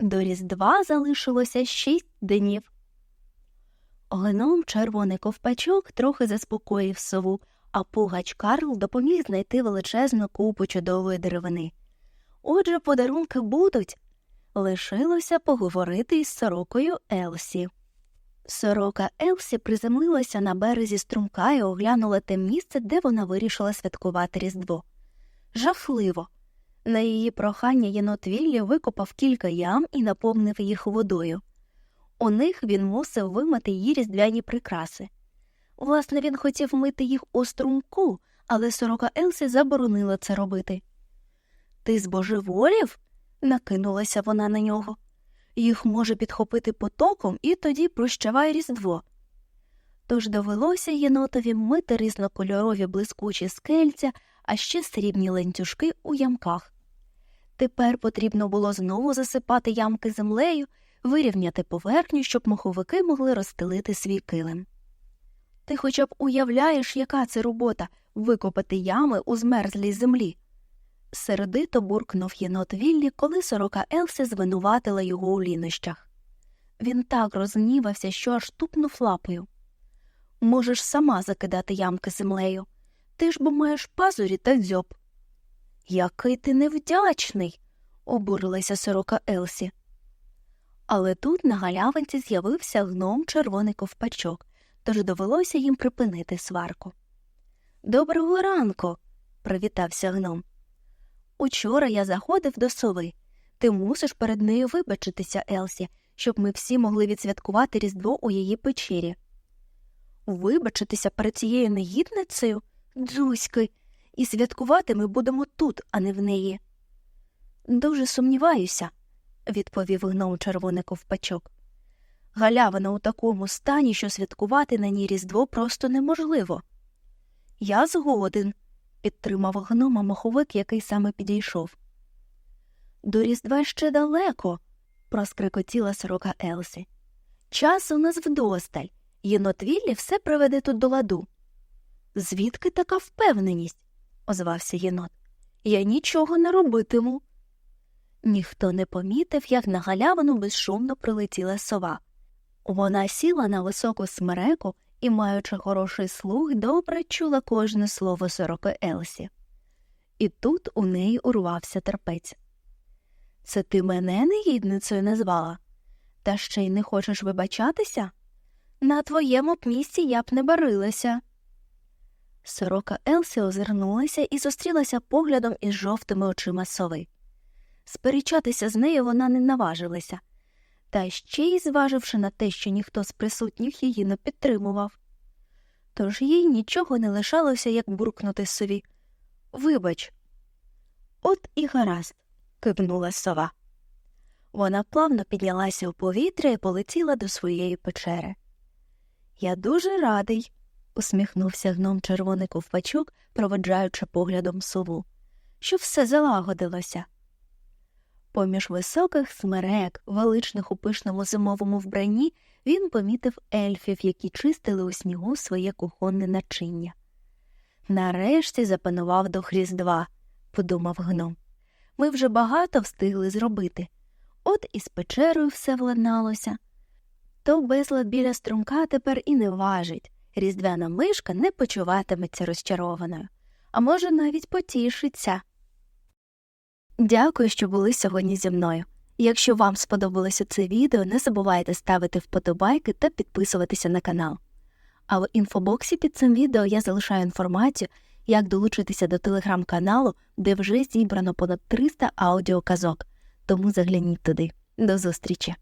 До Різдва залишилося шість днів. Гном червоний ковпачок трохи заспокоїв сову, а пугач Карл допоміг знайти величезну купу чудової деревини. Отже, подарунки будуть. Лишилося поговорити із сорокою Елсі. Сорока Елсі приземлилася на березі струмка і оглянула те місце, де вона вирішила святкувати Різдво. Жахливо. На її прохання єнот Віллі викопав кілька ям і наповнив їх водою. У них він мусив вимити її різдвяні прикраси. Власне, він хотів мити їх у струмку, але сорока Елсі заборонила це робити. Ти збожеволів? накинулася вона на нього. Їх може підхопити потоком і тоді прощавай різдво. Тож довелося єнотові мити різнокольорові блискучі скельця, а ще срібні ланцюжки у ямках. Тепер потрібно було знову засипати ямки землею, вирівняти поверхню, щоб моховики могли розстелити свій килим. Ти хоча б уявляєш, яка це робота викопати ями у змерзлій землі. Сердито буркнув єнот Віллі, коли сорока Елсі звинуватила його у лінощах. Він так розгнівався, що аж тупнув лапою. Можеш сама закидати ямки землею. Ти ж бо маєш пазурі та дзьоб. Який ти невдячний, обурилася сорока Елсі. Але тут на галявинці з'явився гном червоний ковпачок, тож довелося їм припинити сварку. Доброго ранку, привітався гном. Учора я заходив до сови. Ти мусиш перед нею вибачитися, Елсі, щоб ми всі могли відсвяткувати Різдво у її печері. Вибачитися перед цією негідницею? Дзуськи, і святкувати ми будемо тут, а не в неї. Дуже сумніваюся, відповів гном червоний ковпачок. Галявина у такому стані, що святкувати на ній Різдво просто неможливо. Я згоден, підтримав гнома маховик, який саме підійшов. До Різдва ще далеко, проскрикотіла сорока Елсі. Час у нас вдосталь, єнот Віллі все приведе тут до ладу. Звідки така впевненість? Озвався єнот. Я нічого не робитиму. Ніхто не помітив, як на галявину безшумно прилетіла сова. Вона сіла на високу смереку і, маючи хороший слух, добре чула кожне слово сороки Елсі. І тут у неї урвався терпець. Це ти мене негідницею назвала? Та ще й не хочеш вибачатися? На твоєму б місці я б не барилася. Сорока Елсі озирнулася і зустрілася поглядом із жовтими очима сови. Сперечатися з нею вона не наважилася, та ще й зваживши на те, що ніхто з присутніх її не підтримував. Тож їй нічого не лишалося, як буркнути сові. Вибач. От і гаразд, кивнула сова. Вона плавно піднялася у повітря і полетіла до своєї печери. Я дуже радий, усміхнувся гном червоний ковпачок, проводжаючи поглядом сову, що все залагодилося. Поміж високих смерек, величних у пишному зимовому вбранні, він помітив ельфів, які чистили у снігу своє кухонне начиння. Нарешті запанував дух Різдва, подумав гном. Ми вже багато встигли зробити. От і з печерою все владналося. То безлад біля струмка тепер і не важить. Різдвяна мишка не почуватиметься розчарованою, а може, навіть потішиться. Дякую, що були сьогодні зі мною. Якщо вам сподобалося це відео, не забувайте ставити вподобайки та підписуватися на канал. А в інфобоксі під цим відео я залишаю інформацію, як долучитися до телеграм-каналу, де вже зібрано понад 300 аудіоказок, тому загляніть туди. До зустрічі!